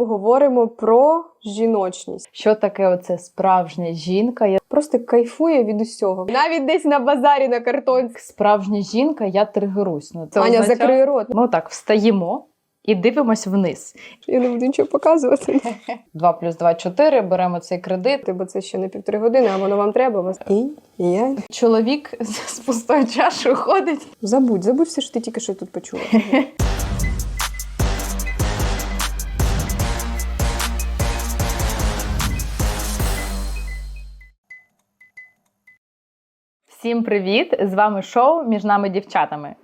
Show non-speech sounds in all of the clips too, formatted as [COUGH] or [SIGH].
поговоримо про жіночність. Що таке оце справжня жінка? Я Просто кайфує від усього. Навіть десь на базарі на картонці. справжня жінка, я тригерусь. Ну, це Аня, означає- закрий рот. Ми отак встаємо і дивимось вниз. Я не буду нічого показувати. [LAUGHS] 2 плюс 2 – 4, беремо цей кредит. Бо це ще не півтори години, а воно вам треба. Вас і я Чоловік з пустою чашею ходить. забудь, забудь все, що ти тільки що тут почула. [LAUGHS] Всім привіт! З вами шоу між нами дівчатами.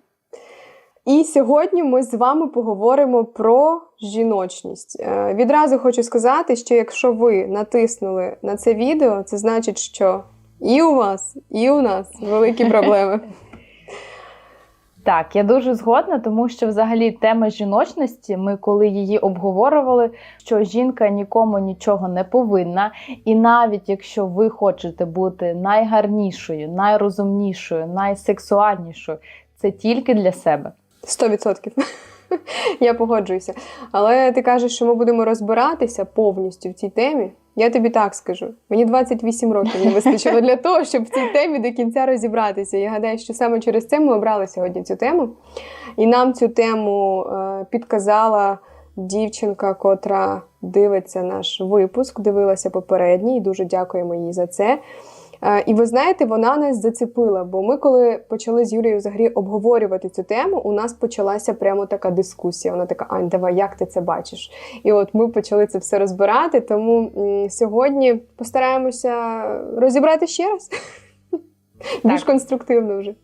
І сьогодні ми з вами поговоримо про жіночність. Е, Відразу хочу сказати, що якщо ви натиснули на це відео, це значить, що і у вас, і у нас великі [LAUGHS] проблеми. Так, я дуже згодна, тому що взагалі тема жіночності, ми коли її обговорювали, що жінка нікому нічого не повинна, і навіть якщо ви хочете бути найгарнішою, найрозумнішою, найсексуальнішою, це тільки для себе. Сто відсотків. [LAUGHS] Я погоджуюся. Але ти кажеш, що ми будемо розбиратися повністю в цій темі. Я тобі так скажу. Мені 28 років не вистачило для того, щоб в цій темі до кінця розібратися. Я гадаю, що саме через це ми обрали сьогодні цю тему. І нам цю тему е, підказала дівчинка, котра дивиться наш випуск, дивилася попередній, дуже дякуємо їй за це. Е, І ви знаєте, вона нас зацепила, бо ми, коли почали з Юлією взагалі обговорювати цю тему, у нас почалася прямо така дискусія. Вона така: Ань, давай, як ти це бачиш? І от ми почали це все розбирати. Тому сьогодні постараємося розібрати ще раз. Більш конструктивно вже.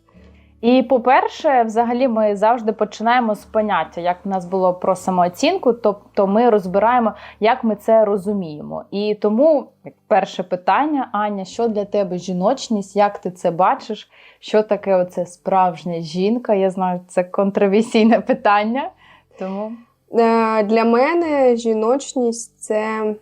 І по-перше, взагалі, ми завжди починаємо з поняття, як в нас було про самооцінку, тобто ми розбираємо, як ми це розуміємо. І тому перше питання, Аня, що для тебе жіночність? Як ти це бачиш? Що таке оце справжня жінка? Я знаю, це контроверсійне питання. Тому Е, Для мене жіночність це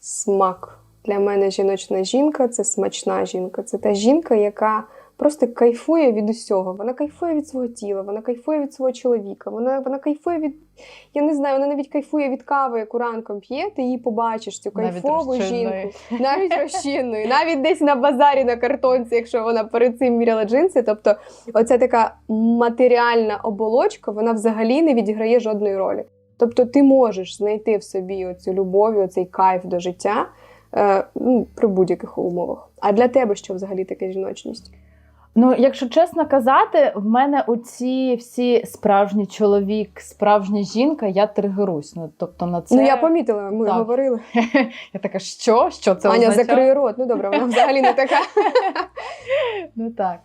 смак. Для мене жіночна жінка це смачна жінка. Це та жінка, яка просто кайфує від усього. Вона кайфує від свого тіла, вона кайфує від свого чоловіка. Вона, вона кайфує від. Я не знаю, вона навіть кайфує від кави, яку ранком п'є, ти її побачиш, цю кайфову розчинної. жінку. [LAUGHS] Навіть розчинної, навіть десь на базарі на картонці, якщо вона перед цим міряла джинси. Тобто, оця така матеріальна оболочка, вона взагалі не відіграє жодної ролі. Тобто, ти можеш знайти в собі оцю любов, оцей кайф до життя е, ну, при будь-яких умовах. А для тебе що взагалі таке жіночність? Ну, якщо чесно казати, в мене оці всі справжній чоловік, справжня жінка, я тригерусь. Ну, тобто на це Ну я помітила, ми Так. говорили. [LAUGHS] я така, що? Що це Аня, означає? закрий рот. Ну добре, вона взагалі не така. [LAUGHS] Ну так.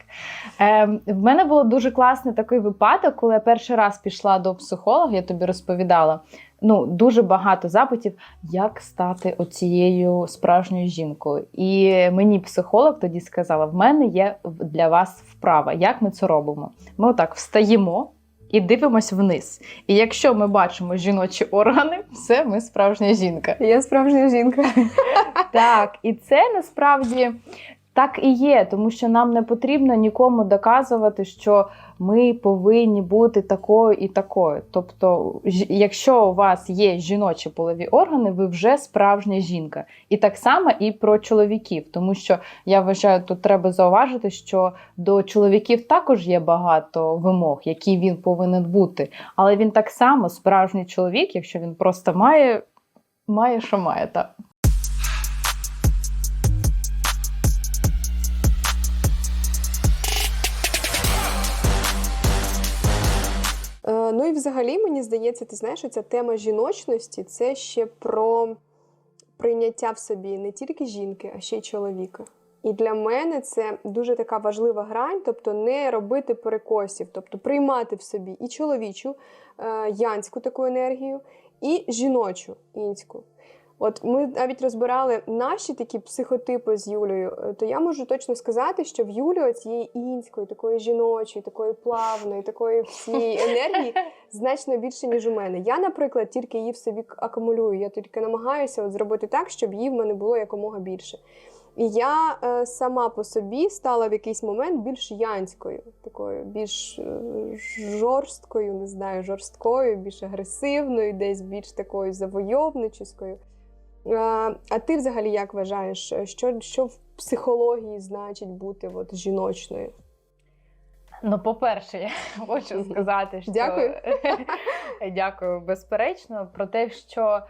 Ем, в мене був дуже класний такий випадок, коли я перший раз пішла до психолога, я тобі розповідала. Ну, дуже багато запитів, як стати оцією справжньою жінкою. І мені психолог тоді сказала: в мене є для вас вправа. Як ми це робимо? Ми отак встаємо і дивимось вниз. І якщо ми бачимо жіночі органи, все, ми справжня жінка. Я справжня жінка. Так, і це насправді так і є, тому що нам не потрібно нікому доказувати, що ми повинні бути такою і такою. Тобто, якщо у вас є жіночі полові органи, ви вже справжня жінка. І так само і про чоловіків, тому що я вважаю, тут треба зауважити, що до чоловіків також є багато вимог, які він повинен бути. Але він так само справжній чоловік, якщо він просто має, має, що має так. Взагалі мені здається, ти знаєш, ця тема жіночності це ще про прийняття в собі не тільки жінки, а ще й чоловіка. І для мене це дуже така важлива грань, тобто не робити перекосів, тобто приймати в собі і чоловічу е, янську таку енергію, і жіночу інську. От ми навіть розбирали наші такі психотипи з Юлею, е, то я можу точно сказати, що в Юлі цієї інської, такої жіночої, такої плавної, такої всієї [LAUGHS] енергії значно більше, ніж у мене. Я, наприклад, тільки її в собі акумулюю. Я тільки намагаюся от зробити так, щоб її в мене було якомога більше. І я е, сама по собі стала в якийсь момент більш янською, такою, більш е, жорсткою, не знаю, жорсткою, більш агресивною, десь більш такою завойовничою. Е, а ти взагалі як вважаєш, що, що в психології значить бути от, жіночною? Ну, по-перше, я [LAUGHS] хочу сказати, що Дякую. [LAUGHS] дякую, безперечно, про те, що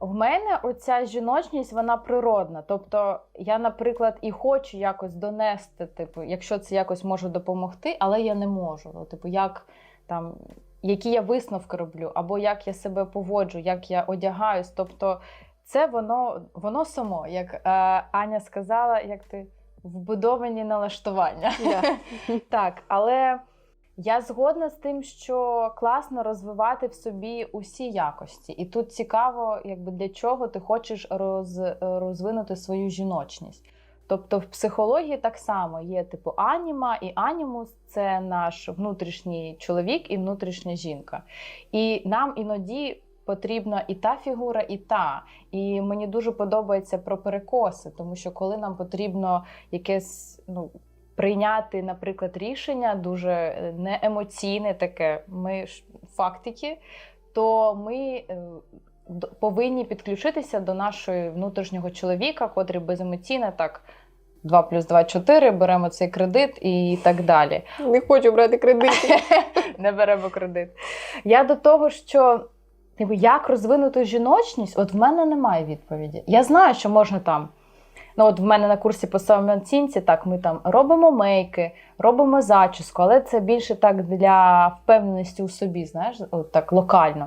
в мене оця жіночність вона природна. Тобто, я, наприклад, і хочу якось донести, типу, якщо це якось може допомогти, але я не можу. Ну, типу, як там. Які я висновки роблю, або як я себе поводжу, як я одягаюсь. Тобто, це воно воно само, як е, Аня сказала, як ти вбудовані налаштування. Да. [LAUGHS] Так, але я згодна з тим, що класно розвивати в собі усі якості. І тут цікаво, якби для чого ти хочеш роз, розвинути свою жіночність. Тобто в психології так само є типу аніма і анімус це наш внутрішній чоловік і внутрішня жінка. І нам іноді потрібна і та фігура, і та. І мені дуже подобається про перекоси, тому що коли нам потрібно якесь ну, прийняти, наприклад, рішення дуже е, неемоційне, таке ми ж фактики, то ми е, повинні підключитися до нашого внутрішнього чоловіка, котрий беземоційно так. 2 плюс 2 – 4, беремо цей кредит і так далі. Не хочу брати кредити. [LAUGHS] Не беремо кредит. Я до того, що типу, як розвинути жіночність, от в мене немає відповіді. Я знаю, що можна там. Ну, от в мене на курсі по самооцінці, так, ми там робимо мейки, робимо зачіску, але це більше так для впевненості у собі, знаєш, от так локально.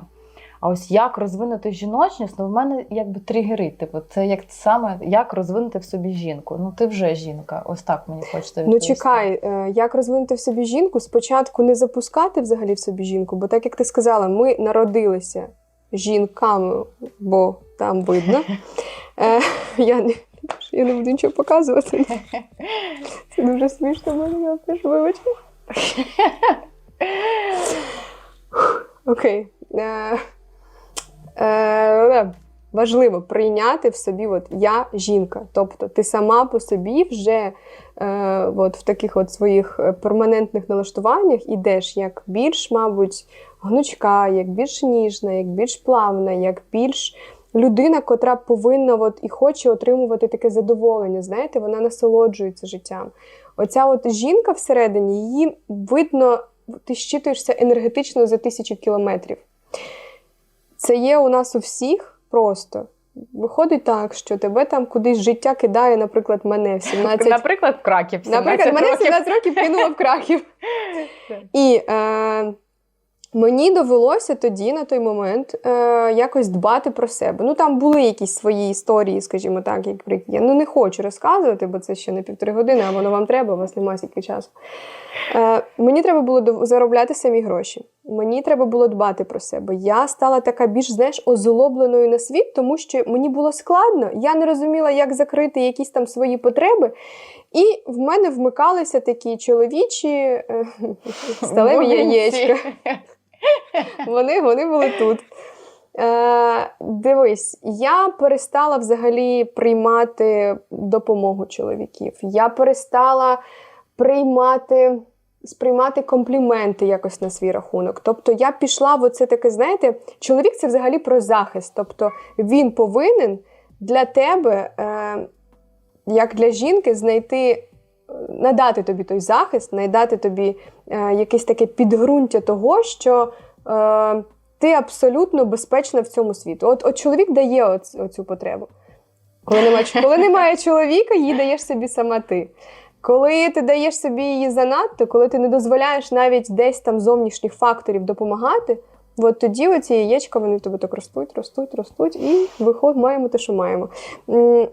А ось як розвинути жіночність, ну в мене якби тригерить. Типу, це як саме як розвинути в собі жінку. Ну ти вже жінка. Ось так мені хочеться Ну чекай, е, як розвинути в собі жінку? Спочатку не запускати взагалі в собі жінку, бо так як ти сказала, ми народилися жінками, бо там видно. [LAUGHS] Е, Я не, я не буду нічого показувати. Це дуже смішно, мене я теж вибач. Окей. Е, е, важливо прийняти в собі, от я жінка. Тобто ти сама по собі вже е, от в таких от своїх е, перманентних налаштуваннях ідеш як більш, мабуть, гнучка, як більш ніжна, як більш плавна, як більш людина, котра повинна от і хоче отримувати таке задоволення. Знаєте, вона насолоджується життям. Оця от жінка всередині, її видно, ти щитуєшся енергетично за тисячу кілометрів. Це є у нас у всіх просто. Виходить так, що тебе там кудись життя кидає, наприклад, мене в 17 Наприклад, в Краків. 17 Наприклад, мене в 17 років кинуло в крахів. [LAUGHS] Так. І е, мені довелося тоді, на той момент, е, якось дбати про себе. Ну, там були якісь свої історії, скажімо так, як я ну, не хочу розказувати, бо це ще не півтори години, а воно вам треба, у вас немає стільки часу. Е, мені треба було заробляти самі гроші. Мені треба було дбати про себе. Я стала така більш знаєш, озлобленою на світ, тому що мені було складно. Я не розуміла, як закрити якісь там свої потреби. І в мене вмикалися такі чоловічі е, [LAUGHS] сталеві яєчка. [LAUGHS] [LAUGHS] Вони, вони були тут. Е, дивись, я перестала взагалі приймати допомогу чоловіків. Я перестала приймати, сприймати компліменти якось на свій рахунок. Тобто я пішла в оце таке, знаєте, чоловік це взагалі про захист. Тобто він повинен для тебе, е, як для жінки, знайти. Надати тобі той захист, надати тобі е, якесь таке підґрунтя того, що е, ти абсолютно безпечна в цьому світі. От, от чоловік дає оц, оцю потребу. Коли немає, коли немає чоловіка, її даєш собі сама ти. Коли ти даєш собі її занадто, коли ти не дозволяєш навіть десь там зовнішніх факторів допомагати, от тоді оці яєчка вони в тебе так ростуть, ростуть, ростуть, і виход маємо те, що маємо.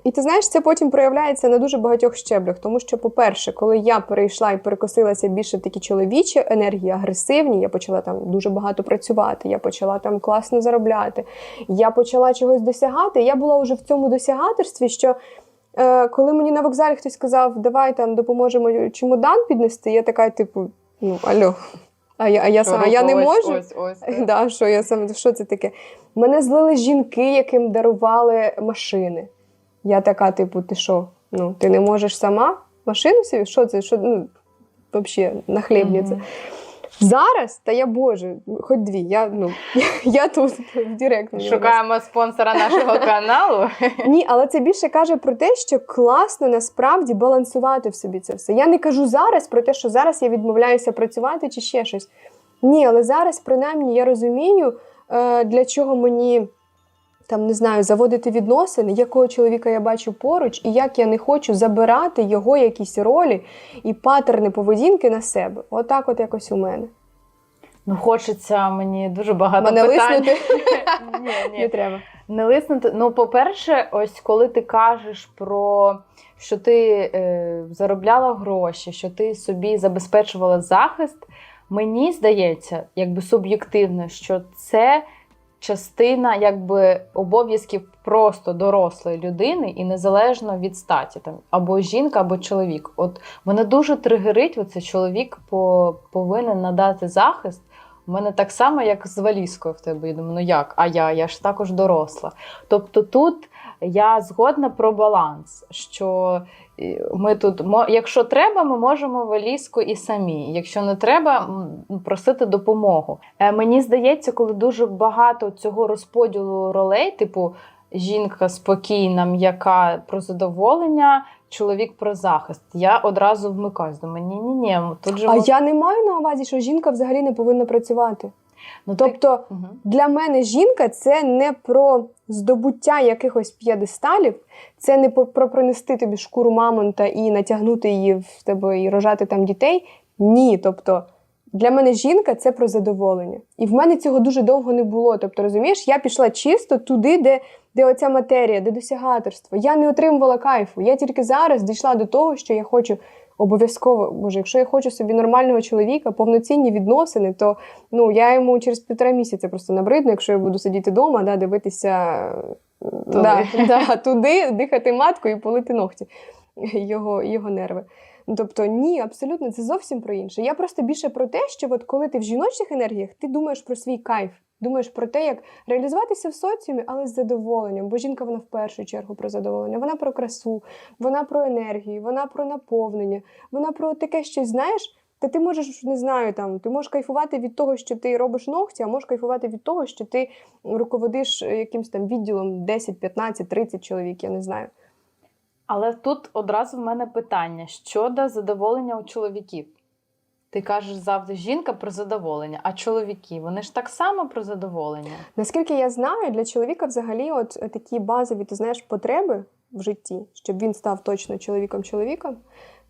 І ти знаєш, це потім проявляється на дуже багатьох щеблях. Тому що, по-перше, коли я перейшла і перекосилася більше в такі чоловічі енергії, агресивні, я почала там дуже багато працювати, я почала там класно заробляти, я почала чогось досягати. Я була вже в цьому досягаторстві, що. Е, коли мені на вокзалі хтось сказав, давай там допоможемо чемодан піднести, я така, типу, ну алло, а я, а я, сама, я не можу. Ось, ось, ось. Да, що я сам, що це таке? Мене злили жінки, яким дарували машини. Я така, типу, ти що? Ну, ти не можеш сама машину собі? Що це? Що, ну, взагалі, хлібні Мгм. Зараз, та я Боже, хоч дві. Я, ну, [LAUGHS] я тут в директ. Шукаємо спонсора нашого [LAUGHS] каналу. Ні, але це більше каже про те, що класно насправді балансувати в собі це все. Я не кажу зараз про те, що зараз я відмовляюся працювати чи ще щось. Ні, але зараз, принаймні, я розумію, е, для чого мені там не знаю, заводити відносини, якого чоловіка я бачу поруч, і як я не хочу забирати його якісь ролі і патерни поведінки на себе. Отак, от якось у мене. Ну, хочеться мені дуже багато Мене питань. лиснути [LAUGHS] Ні, ні. не треба. Не лиснути. Ну, по-перше, ось коли ти кажеш про що ти е, заробляла гроші, що ти собі забезпечувала захист, мені здається, якби суб'єктивно, що це частина якби обов'язків просто дорослої людини і незалежно від статі, там або жінка, або чоловік. От мене дуже тригерить, оце чоловік по, повинен надати захист. У мене так само, як з валізкою в тебе. Я думаю, ну як? А я? Я ж також доросла. Тобто тут я згодна про баланс, що ми тут, якщо треба, ми можемо валізку і самі. Якщо не треба, просити допомогу. Е, Мені здається, коли дуже багато цього розподілу ролей, типу жінка спокійна, м'яка про задоволення, чоловік про захист. Я одразу вмикаюсь. Думаю, ні, ні, ні, тут же А я не маю на увазі, що жінка взагалі не повинна працювати. Ну, ти- Тобто. Мгм. Для мене жінка це не про здобуття якихось п'єдесталів, це не про принести тобі шкуру мамонта і натягнути її в тебе і рожати там дітей. Ні. Тобто для мене жінка це про задоволення. І в мене цього дуже довго не було. Тобто, розумієш, я пішла чисто туди, де, де оця матерія, де досягаторство. Я не отримувала кайфу. Я тільки зараз дійшла до того, що я хочу. Обов'язково, боже, якщо я хочу собі нормального чоловіка, повноцінні відносини, то ну я йому через півтора місяця просто набридну, якщо я буду сидіти вдома, да, дивитися туди. Да, да, туди, дихати маткою і полити ногті його, його нерви. Ну, Тобто, ні, абсолютно, це зовсім про інше. Я просто більше про те, що от коли ти в жіночих енергіях, ти думаєш про свій кайф, думаєш про те, як реалізуватися в соціумі, але з задоволенням. Бо жінка вона в першу чергу про задоволення, вона про красу, вона про енергію, вона про наповнення, вона про таке щось, знаєш. Та ти можеш, не знаю, там, ти можеш кайфувати від того, що ти робиш ногті, а можеш кайфувати від того, що ти руководиш е, якимсь там відділом 10, 15, 30 чоловік, я не знаю. Але тут одразу в мене питання щодо задоволення у чоловіків. Ти кажеш завжди жінка про задоволення, а чоловіки вони ж так само про задоволення. Наскільки я знаю, для чоловіка взагалі от е, такі базові, ти знаєш, потреби в житті, щоб він став точно чоловіком-чоловіком,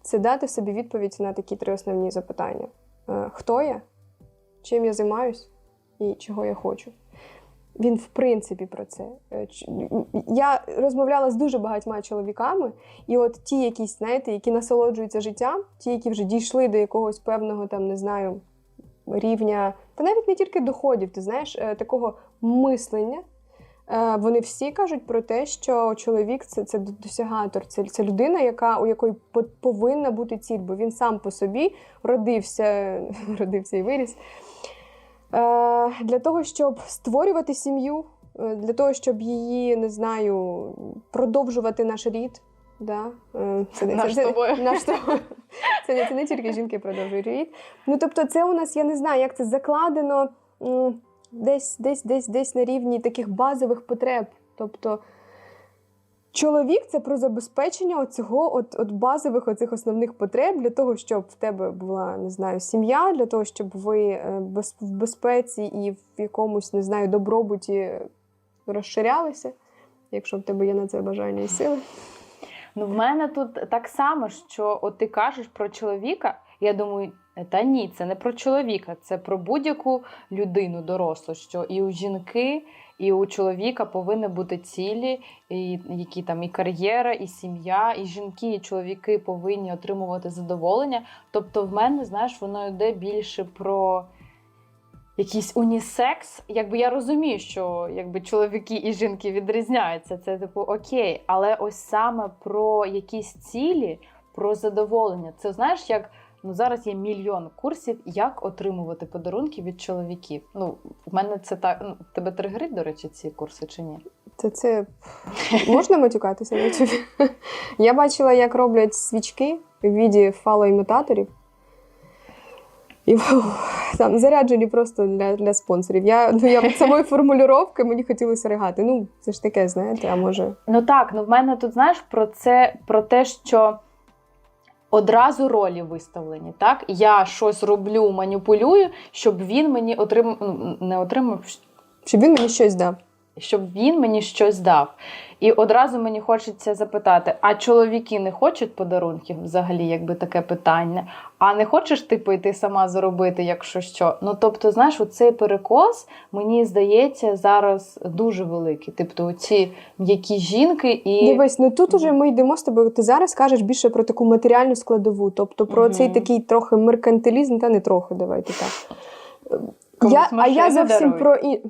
це дати собі відповідь на такі три основні запитання: Е, хто я, чим я займаюсь і чого я хочу. Він в принципі про це. Е, Я розмовляла з дуже багатьма чоловіками, і от ті, якісь, знаєте, які насолоджуються життям, ті, які вже дійшли до якогось певного там, не знаю, рівня, та навіть не тільки доходів, ти знаєш, е, такого мислення. Е, Вони всі кажуть про те, що чоловік це, це досягатор, це, це людина, яка, у якої повинна бути ціль, бо він сам по собі родився, [LAUGHS] родився і виріс. Е, Для того, щоб створювати сім'ю, е, для того, щоб її, не знаю, продовжувати наш рід. Да? е, Це, Наш це, тобою. Наш тобою. Це, це не тільки жінки продовжують рід. Ну, тобто, це у нас, я не знаю, як це закладено десь, десь, десь, десь на рівні таких базових потреб. Тобто, чоловік це про забезпечення оцього, от, от базових оцих основних потреб для того, щоб в тебе була, не знаю, сім'я, для того, щоб ви е, без, в безпеці і в якомусь, не знаю, добробуті розширялися, якщо в тебе є на це бажання і сили. Ну, в мене тут так само, що от ти кажеш про чоловіка. Я думаю, та ні, це не про чоловіка, це про будь-яку людину дорослу, що і у жінки, і у чоловіка повинні бути цілі, і які там і кар'єра, і сім'я, і жінки, і чоловіки повинні отримувати задоволення. Тобто, в мене, знаєш, воно йде більше про. Якийсь унісекс, якби я розумію, що якби чоловіки і жінки відрізняються, це типу окей, але ось саме про якісь цілі, про задоволення. Це знаєш, як ну зараз є мільйон курсів, як отримувати подарунки від чоловіків. Ну, в мене це так. Ну, тебе тригерить, до речі, ці курси чи ні? Це це [LAUGHS] можна матюкатися на? [LAUGHS] Я бачила, як роблять свічки в віді фалоімітаторів. І там заряджені просто для, для спонсорів. Я, ну, я самої формулювання мені хотілося ригати. Ну, це ж таке, знаєте, а може. Ну так, ну в мене тут знаєш про це, про те, що одразу ролі виставлені. Так, я щось роблю, маніпулюю, щоб він мені отримав, ну, не отримав, Щоб він мені щось дав. Щоб він мені щось дав. І одразу мені хочеться запитати: а чоловіки не хочуть подарунків? Взагалі, якби таке питання. А не хочеш ти пойти сама заробити, якщо що? Ну тобто, знаєш, цей перекос мені здається зараз дуже великий. Тобто, ці м'які жінки і Дивись, ну тут уже ми йдемо з тобою. Ти зараз кажеш більше про таку матеріальну складову, тобто про Мгм. цей такий трохи меркантилізм, та не трохи, давайте так. Комусь Я, а я зовсім дарують. про і...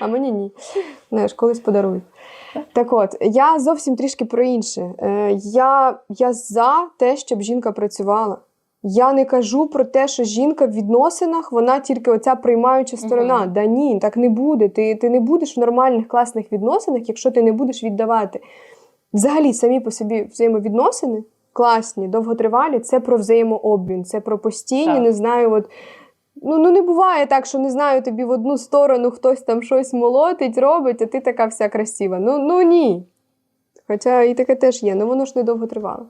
А, мені ні. Знаєш, колись подарують. Так от, я зовсім трішки про інше. Е, я, я за те, щоб жінка працювала. Я не кажу про те, що жінка в відносинах, вона тільки оця приймаюча сторона. Мгм. Да ні, так не буде. Ти, ти не будеш в нормальних класних відносинах, якщо ти не будеш віддавати. Взагалі, самі по собі взаємовідносини класні, довготривалі, це про взаємообмін, це про постійні, Так. не знаю, от. Ну, ну не буває так, що не знаю, тобі в одну сторону хтось там щось молотить, робить, а ти така вся красива. Ну, ну ні. Хоча і таке теж є, але воно ж недовго тривало.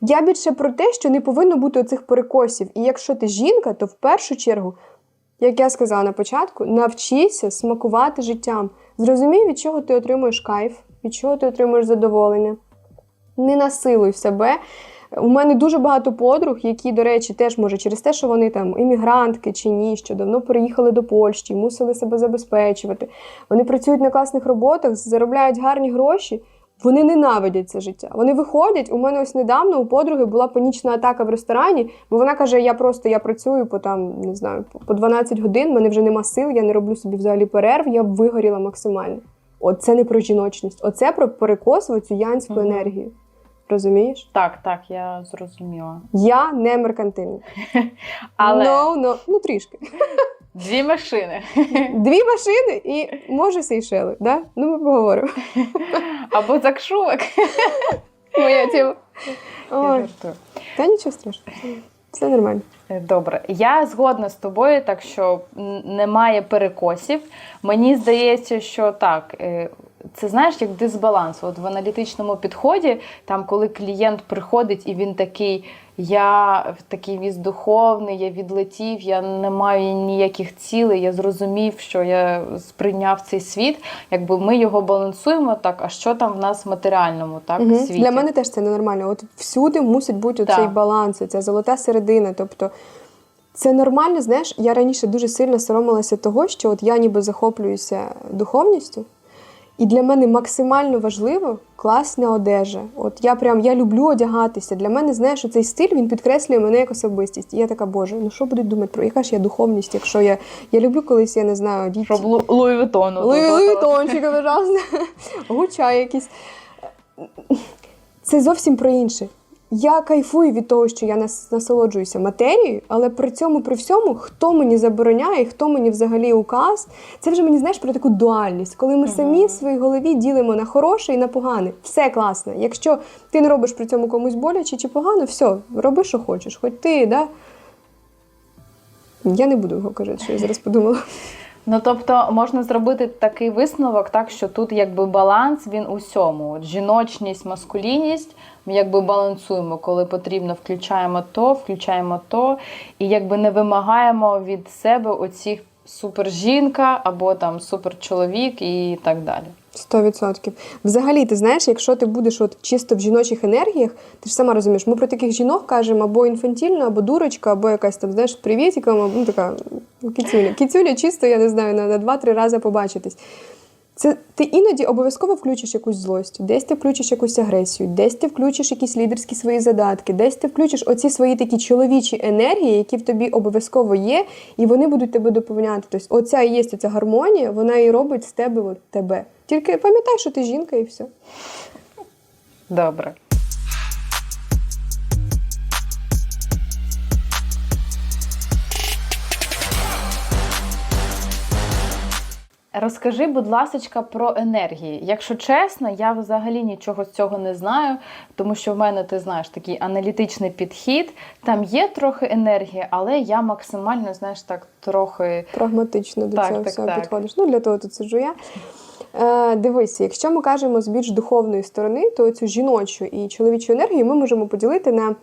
Я більше про те, що не повинно бути оцих перекосів. І якщо ти жінка, то в першу чергу, як я сказала на початку, навчися смакувати життям. Зрозумій, від чого ти отримуєш кайф, від чого ти отримуєш задоволення. Не насилуй себе. У мене дуже багато подруг, які, до речі, теж може через те, що вони там іммігрантки чи ні, що давно переїхали до Польщі, мусили себе забезпечувати. Вони працюють на класних роботах, заробляють гарні гроші. Вони ненавидять це життя. Вони виходять. У мене ось недавно у подруги була панічна атака в ресторані, бо вона каже: я просто я працюю по там не знаю по- по 12 годин, мене вже нема сил, я не роблю собі взагалі перерв, я б вигоріла максимально. От це не про жіночність, оце про перекос в цю янську енергію. Розумієш? так, так, я зрозуміла. Я не меркантильна. [LAUGHS] Але No, no. ну трішки. дві машини. [LAUGHS] Дві машини і може Сейшели. Да? Ну ми поговоримо. [LAUGHS] Або закшулок. Моя тема. Ой, та нічого страшного. Все нормально. Е, Добре, я згодна з тобою, так що немає перекосів. Мені здається, що так. Це знаєш, як дисбаланс. От в аналітичному підході, там, коли клієнт приходить і він такий, я такий віз духовний, я відлетів, я не маю ніяких цілей, я зрозумів, що я сприйняв цей світ. Якби ми його балансуємо так, а що там в нас в матеріальному так, Мгм. світі? Для мене теж це ненормально. От всюди мусить бути оцей баланс, ця золота середина. Тобто це нормально, знаєш, я раніше дуже сильно соромилася того, що от я ніби захоплююся духовністю. І для мене максимально важливо класна одежа. От я прям я люблю одягатися. Для мене, знаєш, цей стиль він підкреслює мене як особистість. І я така, боже, ну що будуть думати про яка ж я духовність, якщо я, я люблю колись, я не знаю, діти. Щоб Лу- Луї Вітону. Луї Вітончика, пожалуйста. Гуча якийсь. Це зовсім про інше. Я кайфую від того, що я насолоджуюся матерією, але при цьому, при всьому, хто мені забороняє, хто мені взагалі указ, це вже мені знаєш про таку дуальність, коли ми самі в своїй голові ділимо на хороше і на погане. Все класно. Якщо ти не робиш при цьому комусь боляче чи погано, все, роби, що хочеш. Хоч ти, да. Я не буду його казати, що я зараз подумала. Ну тобто можна зробити такий висновок, так що тут якби баланс він усьому. От жіночність, маскулінність якби балансуємо, коли потрібно, включаємо то, включаємо то, і якби не вимагаємо від себе оцих супержінка або там суперчоловік і так далі. Сто відсотків. Взагалі, ти знаєш, якщо ти будеш от чисто в жіночих енергіях, ти ж сама розумієш, ми про таких жінок кажемо або інфантільна, або дурочка, або якась там, знаєш, привітиком, або ну, така кіцюля. Кіцюля чисто, я не знаю, на, на два-три рази побачитись. Це ти іноді обов'язково включиш якусь злость, десь ти включиш якусь агресію, десь ти включиш якісь лідерські свої задатки, десь ти включиш оці свої такі чоловічі енергії, які в тобі обов'язково є, і вони будуть тебе доповняти. Тобто, оця і є ця гармонія, вона і робить з тебе от, тебе. Тільки пам'ятай, що ти жінка, і все. Добре. Розкажи, будь ласка, про енергії. Якщо чесно, я взагалі нічого з цього не знаю, тому що в мене, ти знаєш, такий аналітичний підхід. Там є трохи енергії, але я максимально, знаєш, так трохи. Прагматично до Так, цього так, всього так. підходиш. Ну, для того тут сиджу я. Е, дивися, якщо ми кажемо з більш духовної сторони, то цю жіночу і чоловічу енергію ми можемо поділити на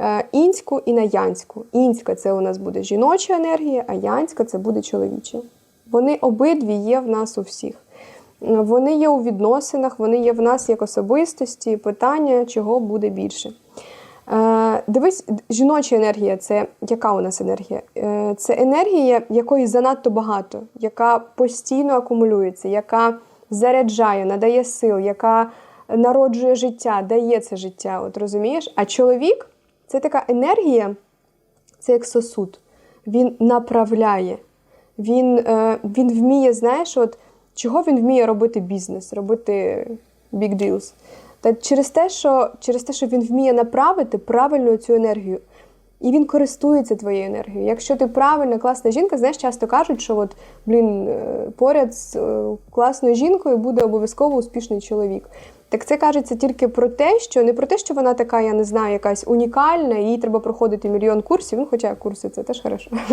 е, інську і на янську. Інська це у нас буде жіноча енергія, а янська це буде чоловіча. Вони обидві є в нас у всіх. Вони є у відносинах, вони є в нас як особистості, питання, чого буде більше. Е, Дивись, жіноча енергія це яка у нас енергія? Е, Це енергія, якої занадто багато, яка постійно акумулюється, яка заряджає, надає сил, яка народжує життя, дає це життя. От розумієш? А чоловік це така енергія, це як сосуд. Він направляє. Він, е, він вміє, знаєш, от чого він вміє робити бізнес, робити big deals. Та через те, що, через те, що він вміє направити правильно цю енергію. І він користується твоєю енергією. Якщо ти правильна, класна жінка, знаєш, часто кажуть, що от, блін, е, поряд з е, класною жінкою буде обов'язково успішний чоловік. Так це кажеться тільки про те, що не про те, що вона така, я не знаю, якась унікальна, їй треба проходити мільйон курсів. Ну, хоча курси це теж хорошо. [LAUGHS]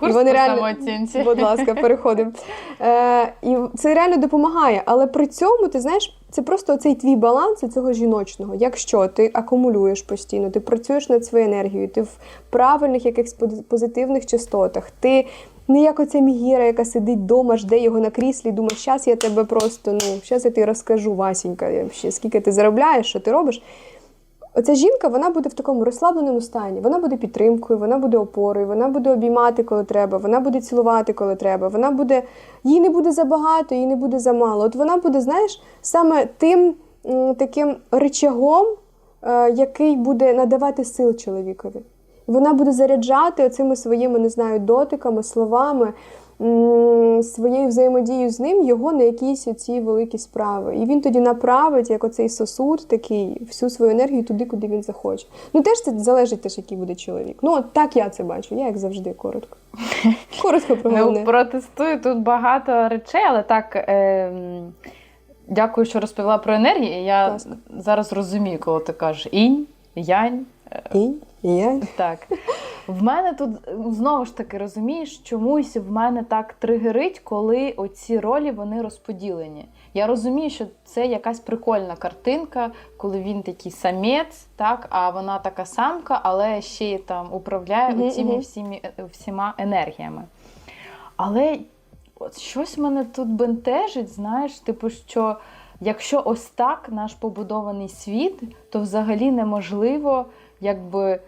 Курс Вони по реально- самооцінці. Будь ласка, переходимо. Е, і це реально допомагає. Але при цьому, ти знаєш, це просто цей твій баланс цього жіночного. Якщо ти акумулюєш постійно, ти працюєш над своєю енергією, ти в правильних якихось позитивних частотах, ти не як оця мігіра, яка сидить вдома, жде його на кріслі, думає, щас я тебе просто, ну, щас я тобі розкажу, Васінька, ще, скільки ти заробляєш, що ти робиш. Оця жінка вона буде в такому розслабленому стані. Вона буде підтримкою, вона буде опорою, вона буде обіймати, коли треба, вона буде цілувати, коли треба. Вона буде, їй не буде забагато, їй не буде замало. От вона буде, знаєш, саме тим таким речагом, е, який буде надавати сил чоловікові. Вона буде заряджати оцими своїми, не знаю, дотиками, словами, своєю взаємодією з ним його на якісь оці великі справи. І він тоді направить, як оцей сосуд, такий, всю свою енергію туди, куди він захоче. Ну теж це залежить теж, який буде чоловік. Ну, от так я це бачу. Я як завжди коротко. [LAUGHS] Коротко про головне. Ну, протестую тут багато речей, але так. ем, Дякую, що розповіла про енергії. Я ласка. зараз розумію, коли ти кажеш інь, янь. І, я. Так. В мене тут е, знову ж таки розумієш, чомусь в мене так тригерить, коли оці ролі вони розподілені. Я розумію, що це якась прикольна картинка, коли він такий самець, так, а вона така самка, але ще й там управляє Мгм, оціми мгм. всіми, е, всіма енергіями. Але от щось мене тут бентежить, знаєш, типу, що якщо ось так наш побудований світ, то взагалі неможливо якби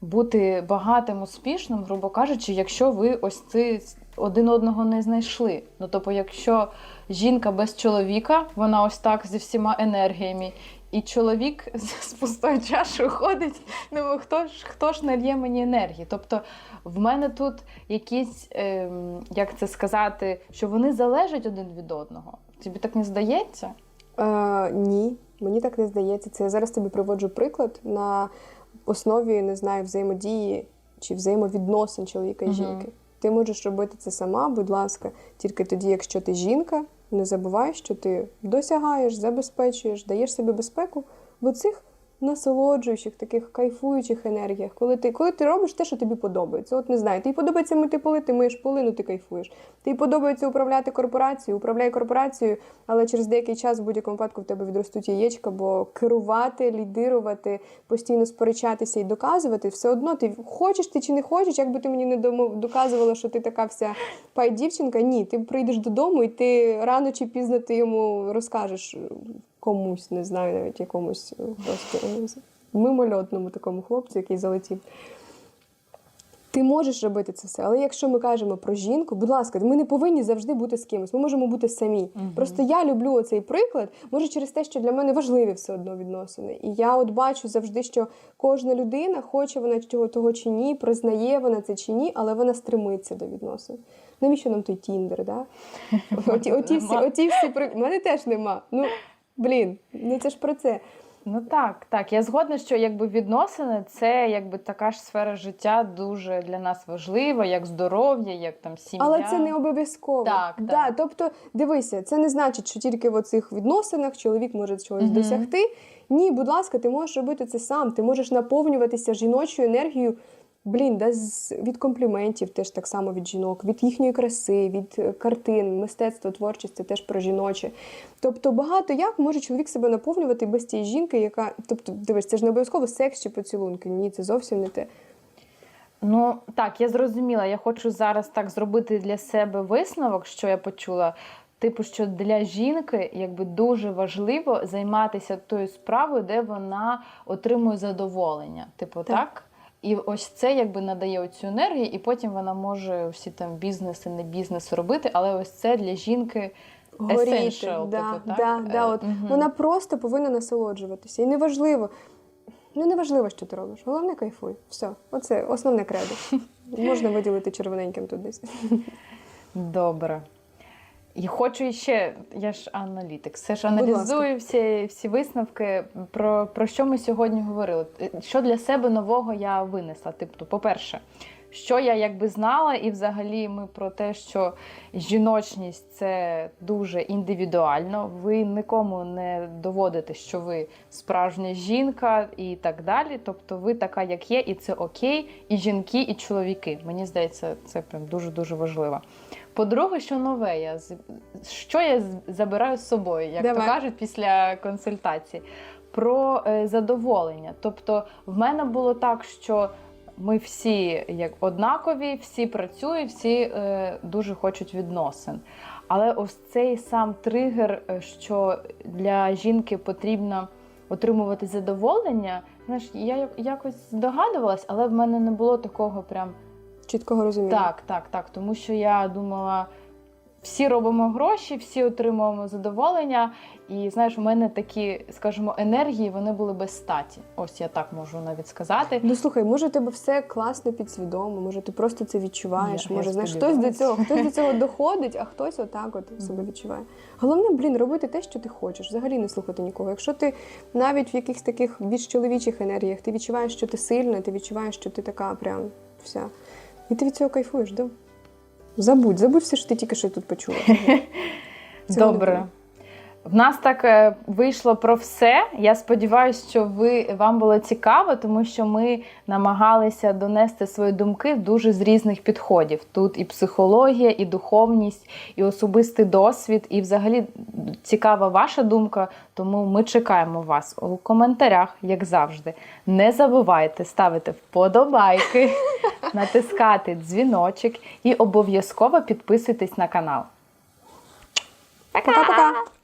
бути багатим, успішним, грубо кажучи, якщо ви ось це один одного не знайшли. Ну тобто, якщо жінка без чоловіка, вона ось так зі всіма енергіями. І чоловік [LAUGHS] з пустою чашею ходить. Ну хто ж хто ж нальє мені енергії? Тобто в мене тут якісь, ем, як це сказати, що вони залежать один від одного. Тобі так не здається? Е, ні, мені так не здається. Це я зараз тобі приводжу приклад на основі, не знаю, взаємодії чи взаємовідносин чоловіка і жінки. Ти можеш робити це сама, будь ласка, тільки тоді, якщо ти жінка, не забувай, що ти досягаєш, забезпечуєш, даєш собі безпеку в оцих насолоджуючих, таких кайфуючих енергіях, коли ти, коли ти робиш те, що тобі подобається. От не знаю, тобі подобається мити поли, ти миєш поли, ну ти кайфуєш. Тобі подобається управляти корпорацією, управляй корпорацією, але через деякий час в будь-якому випадку в тебе відростуть яєчка, бо керувати, лідирувати, постійно сперечатися і доказувати, все одно ти хочеш ти чи не хочеш, як би ти мені не доказувала, що ти така вся пай дівчинка. Ні, ти прийдеш додому і ти рано чи пізно ти йому розкажеш комусь, не знаю, навіть якомусь е, просто е, мимольотному такому хлопцю, який залетів. Ти можеш робити це все, але якщо ми кажемо про жінку, будь ласка, ми не повинні завжди бути з кимось. Ми можемо бути самі. Мгм. Просто я люблю оцей приклад, може через те, що для мене важливі все одно відносини. І я от бачу завжди, що кожна людина, хоче вона цього того чи ні, признає вона це чи ні, але вона стремиться до відносин. Навіщо нам той Тіндер, да? [LAUGHS] Оті, оті всі, оті всі при... Мене теж нема. Ну, блін, ну це ж про це. Ну так, так. Я згодна, що якби відносини це якби така ж сфера життя дуже для нас важлива, як здоров'я, як там сім'я. Але це не обов'язково. Так, да. Тобто, дивися, це не значить, що тільки в оцих відносинах чоловік може чогось Мгм. досягти. Ні, будь ласка, ти можеш робити це сам. Ти можеш наповнюватися жіночою енергією. Блін, да, від компліментів теж так само від жінок, від їхньої краси, від е, картин, мистецтво, творчість це теж про жіноче. Тобто багато як може чоловік себе наповнювати без тієї жінки, яка. Тобто, дивись, це ж не обов'язково секс чи поцілунки. Ні, це зовсім не те. Ну так, я зрозуміла. Я хочу зараз так зробити для себе висновок, що я почула. Типу, що для жінки якби дуже важливо займатися тою справою, де вона отримує задоволення. Типу, так? Так. І ось це якби надає оцю енергію, і потім вона може всі там бізнеси, не бізнес робити, але ось це для жінки Горіти, essential, да, типу, да, да, от мгм. Вона просто повинна насолоджуватися. І неважливо, ну неважливо, що ти робиш. Головне кайфуй. Все, оце основне кредо. [LAUGHS] Можна виділити червоненьким тут десь. Добре. І хочу ще, я ж аналітик, все ж аналізую всі, всі висновки, про, про що ми сьогодні говорили. Е, Що для себе нового я винесла? Тобто, по-перше, що я якби знала, і взагалі ми про те, що жіночність це дуже індивідуально. Ви нікому не доводите, що ви справжня жінка і так далі. Тобто ви така, як є, і це окей, і жінки, і чоловіки. Мені здається, це прям дуже дуже важливо. По-друге, що нове, я що я забираю з собою, як Давай. то кажуть, після консультації. Про е, задоволення. Тобто, в мене було так, що ми всі як однакові, всі працюють, всі е, дуже хочуть відносин. Але ось цей сам тригер, е, що для жінки потрібно отримувати задоволення, знаєш, я якось здогадувалась, але в мене не було такого прям. Чіткого розуміння. Так, так, так. Тому що я думала, всі робимо гроші, всі отримуємо задоволення. І знаєш, у мене такі, скажімо, енергії вони були без статі. Ось я так можу навіть сказати. Ну слухай, може тебе все класно підсвідомо, може ти просто це відчуваєш. Я- я може, знаєш, хтось до цього, хтось до цього [LAUGHS] доходить, а хтось отак от себе відчуває. Головне, блін, робити те, що ти хочеш, взагалі не слухати нікого. Якщо ти навіть в якихось таких більш чоловічих енергіях, ти відчуваєш, що ти сильна, ти відчуваєш, що ти така прям вся. І ти від цього кайфуєш, да? Забудь, забудь все, що ти тільки що тут почула. [LAUGHS] Не Добре. В нас так е, вийшло про все. Я сподіваюся, що ви вам було цікаво, тому що ми намагалися донести свої думки дуже з різних підходів. Тут і психологія, і духовність, і особистий досвід, і взагалі цікава ваша думка. Тому ми чекаємо вас у коментарях, як завжди. Не забувайте ставити вподобайки, [LAUGHS] натискати дзвіночок і обов'язково підписуйтесь на канал. Пока-пока!